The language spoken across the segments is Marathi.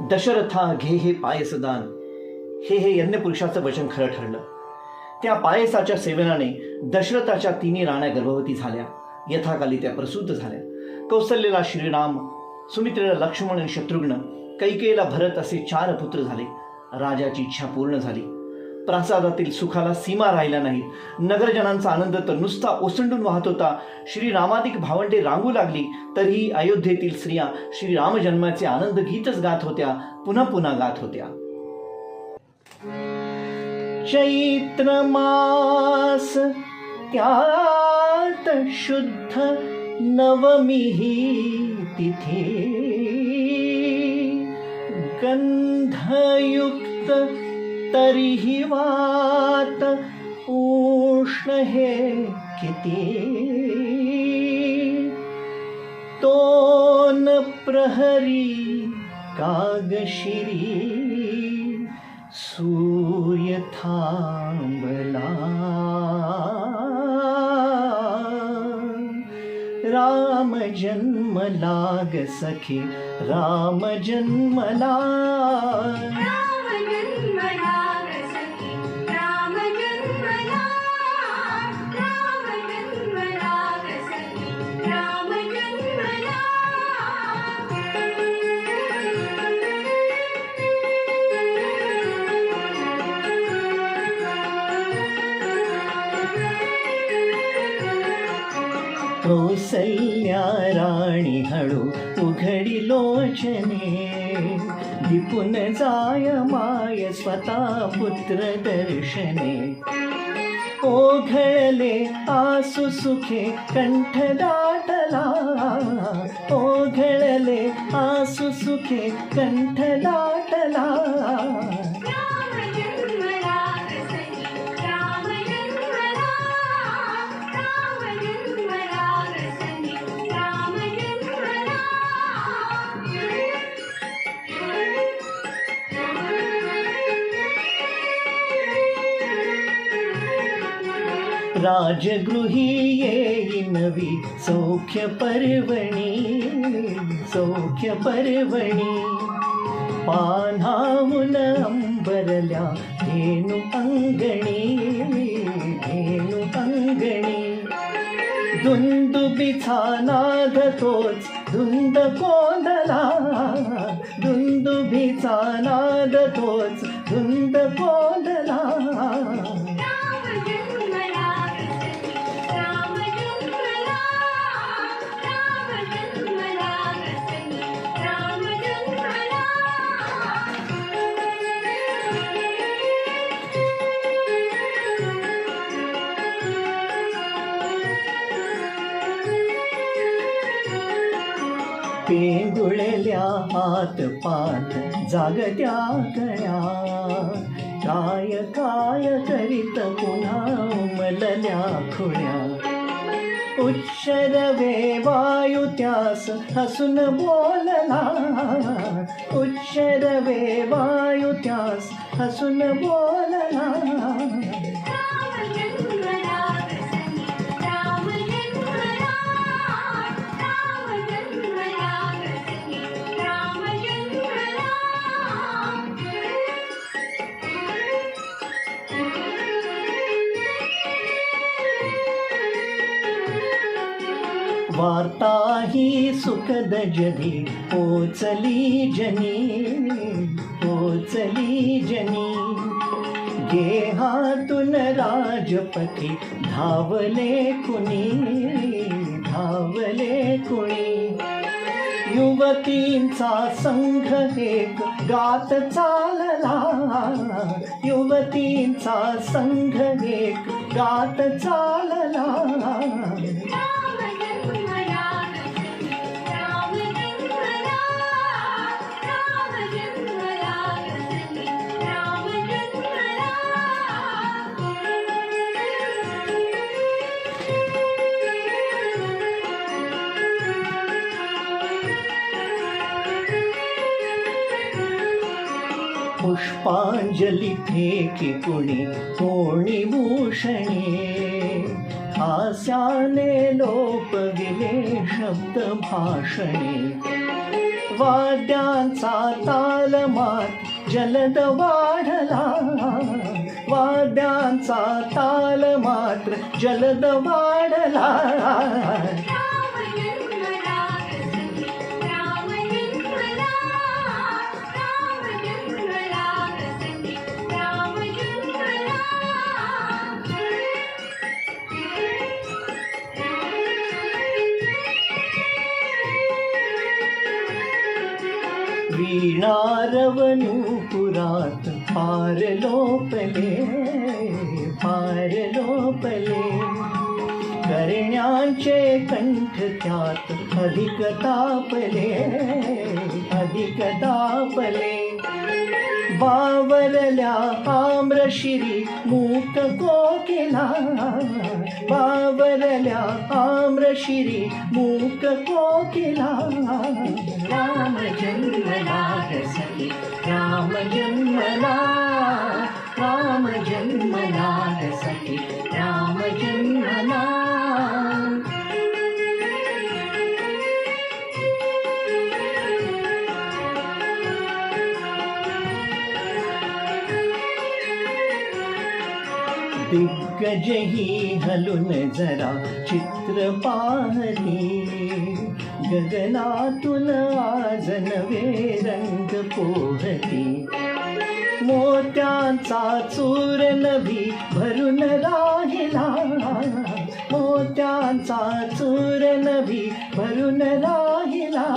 दशरथा घे हे पायसदान. हे हे यज्ञपुरुषाचं वचन खरं ठरलं. त्या पायसाच्या सेवनाने दशरथाच्या तिन्ही राण्या गर्भवती झाल्या. यथाकाली त्या प्रसूत झाल्या. कौसल्यला श्रीराम सुमित्रेला लक्ष्मण आणि शत्रुघ्न कैकेला भरत असे चार पुत्र झाले. राजाची इच्छा पूर्ण झाली. प्रासादातील सुखाला सीमा राहिल्या नाहीत नगरजनांचा आनंद तर नुसता ओसंडून वाहत होता. श्रीरामाधिक भावंडे रांगू लागली तरीही अयोध्येतील स्त्रिया श्रीराम जन्माचे आनंद गीतच गात होत्या पुन्हा पुन्हा गात होत्या. चैत्र मास त्यात शुद्ध नवमी ही तिथे. गंधयुक्त तरीही वात उष्ण हे किती? तोन प्रहरी कागशिरी सूर्य थांबला. राम जन्म लाग सखी राम राम जन्मला कौसल्या राणी हळू उघडी लोचने. दिपून जाय माय स्वतः पुत्र दर्शने. ओघळले आसु सुखे कंठ दाटला. ओघळले आसु सुखे कंठ दाटला राजगृही येईनवी सौख्य पर्वणी सौख्य पर्वणी. पान्हामुल अंबरल्या धेनु अंगणी धेनु अंगणी. दुंदुबीचा नाद तोच धुंद कोंदला. दुंदुबीचा नाद तोच धुंद कोंदला. पेंगुळल्या हात पात जागत्या कळ्या काय काय करीत पुन्हा उमलल्या खुळ्या. उच्चरवे वायू त्यास हसून बोलला. उच्चरवे वायू त्यास हसून बोलला. वार्ता ही सुखद जनी पोचली जनी पोचली जनी. गेहातून राजपती धावले कुणी धावले कुणी. युवतींचा संघ एक गात चालला युवतींचा संघ एक गात चालला. पुष्पांजली फेकी कुणी कोणी भूषणे. हास्याने लोप शब्द भाषणे. वाद्यांचा तालमात जलद वाढला. वाद्यांचा ताल मात्र जलद वाढला. ारवनपुरात् पारोपले भार लोपले कर्णे कण्ठत्यात् खलिक तापले खलिक बरया आम्रश्री मूककोकिला को किला मूककोकिला मूक को किला राम जन्मनाथ दिग्गजही हलून जरा चित्र पाहली गगनातून आज नवे रंग पोहती. मोत्यांचा चूर नभी भरून राहिला. मोत्यांचा चूर नभी भरून राहिला.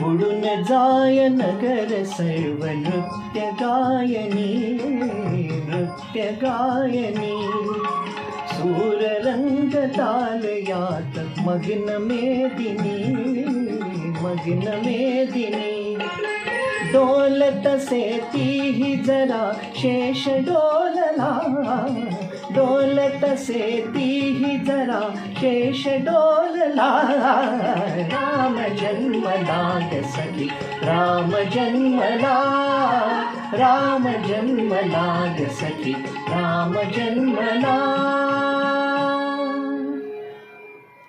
बुडून जाय नगर सर्व नृत्य गायनी नृत्य गायनी. सूर रंग ताल यात मग्न मेदिनी मग्न मेदिनी. डोलत से तीही जरा शेष डोलला डोलत से तीही जरा शेष डोलला. राम जन्मला ग सखी राम जन्मला राम जन्मला ग सखी राम जन्मला